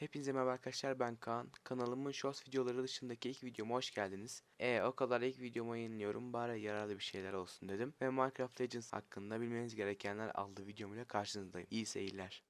Hepinize merhaba arkadaşlar ben Kaan. Kanalımın Shorts videoları dışındaki ilk videoma hoş geldiniz. E o kadar ilk videomu yayınlıyorum bari yararlı bir şeyler olsun dedim. Ve Minecraft Legends hakkında bilmeniz gerekenler adlı videomuyla karşınızdayım. İyi seyirler.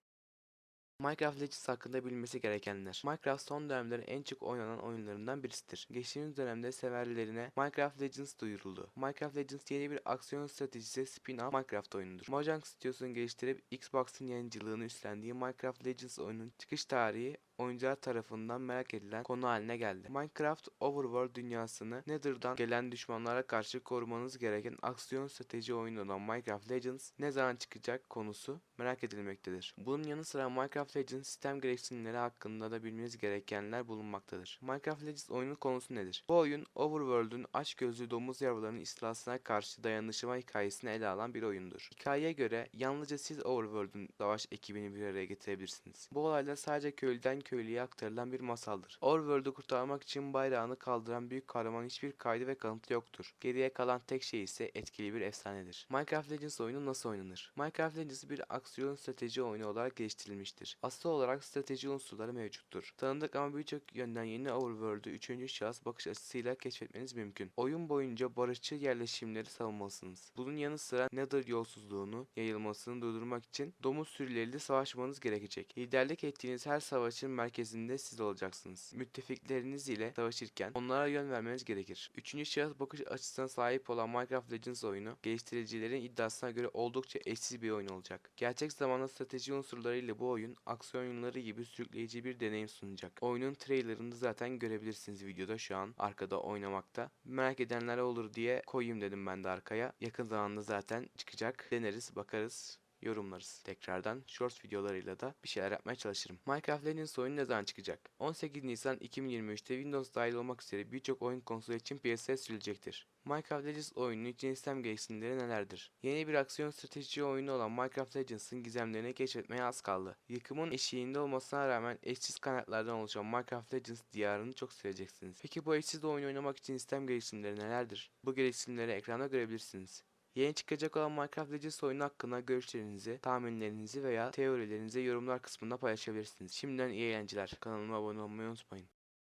Minecraft Legends hakkında bilmesi gerekenler. Minecraft son dönemlerin en çok oynanan oyunlarından birisidir. Geçtiğimiz dönemde severlerine Minecraft Legends duyuruldu. Minecraft Legends yeni bir aksiyon stratejisi spin-off Minecraft oyunudur. Mojang Studios'un geliştirip Xbox'ın yayıncılığını üstlendiği Minecraft Legends oyunun çıkış tarihi oyuncular tarafından merak edilen konu haline geldi. Minecraft Overworld dünyasını Nether'dan gelen düşmanlara karşı korumanız gereken aksiyon strateji oyunu olan Minecraft Legends ne zaman çıkacak konusu merak edilmektedir. Bunun yanı sıra Minecraft Legends sistem gereksinimleri hakkında da bilmeniz gerekenler bulunmaktadır. Minecraft Legends oyunun konusu nedir? Bu oyun Overworld'un açgözlü domuz yavrularının istilasına karşı dayanışma hikayesini ele alan bir oyundur. Hikayeye göre yalnızca siz Overworld'un savaş ekibini bir araya getirebilirsiniz. Bu olaylar sadece köylüden köylüye aktarılan bir masaldır. Overworld'u kurtarmak için bayrağını kaldıran büyük kahraman hiçbir kaydı ve kanıtı yoktur. Geriye kalan tek şey ise etkili bir efsanedir. Minecraft Legends oyunu nasıl oynanır? Minecraft Legends bir aksiyon strateji oyunu olarak geliştirilmiştir. Asıl olarak strateji unsurları mevcuttur. Tanıdık ama birçok yönden yeni Overworld'u 3. şahıs bakış açısıyla keşfetmeniz mümkün. Oyun boyunca barışçıl yerleşimleri savunmalısınız. Bunun yanı sıra Nether yolsuzluğunu yayılmasını durdurmak için domuz sürüleriyle savaşmanız gerekecek. Liderlik ettiğiniz her savaşın merkezinde siz olacaksınız. Müttefikleriniz ile savaşırken onlara yön vermeniz gerekir. Üçüncü şahıs bakış açısına sahip olan Minecraft Legends oyunu geliştiricilerin iddiasına göre oldukça eşsiz bir oyun olacak. Gerçek zamanlı strateji unsurlarıyla bu oyun aksiyon oyunları gibi sürükleyici bir deneyim sunacak. Oyunun trailerını zaten görebilirsiniz videoda şu an arkada oynamakta. Merak edenler olur diye koyayım dedim ben de arkaya. Yakın zamanda zaten çıkacak. Deneriz, bakarız yorumlarız. Tekrardan shorts videolarıyla da bir şeyler yapmaya çalışırım. Minecraft Legends oyunu ne zaman çıkacak? 18 Nisan 2023'te Windows dahil olmak üzere birçok oyun konsolu için piyasaya sürülecektir. Minecraft Legends oyunu için sistem gereksinimleri nelerdir? Yeni bir aksiyon strateji oyunu olan Minecraft Legends'ın gizemlerini keşfetmeye az kaldı. Yıkımın eşiğinde olmasına rağmen eşsiz kaynaklardan oluşan Minecraft Legends diyarını çok seveceksiniz. Peki bu eşsiz oyunu oynamak için sistem gereksinimleri nelerdir? Bu gereksinimleri ekranda görebilirsiniz. Yeni çıkacak olan Minecraft Legends oyunu hakkında görüşlerinizi, tahminlerinizi veya teorilerinizi yorumlar kısmında paylaşabilirsiniz. Şimdiden iyi eğlenceler. Kanalıma abone olmayı unutmayın.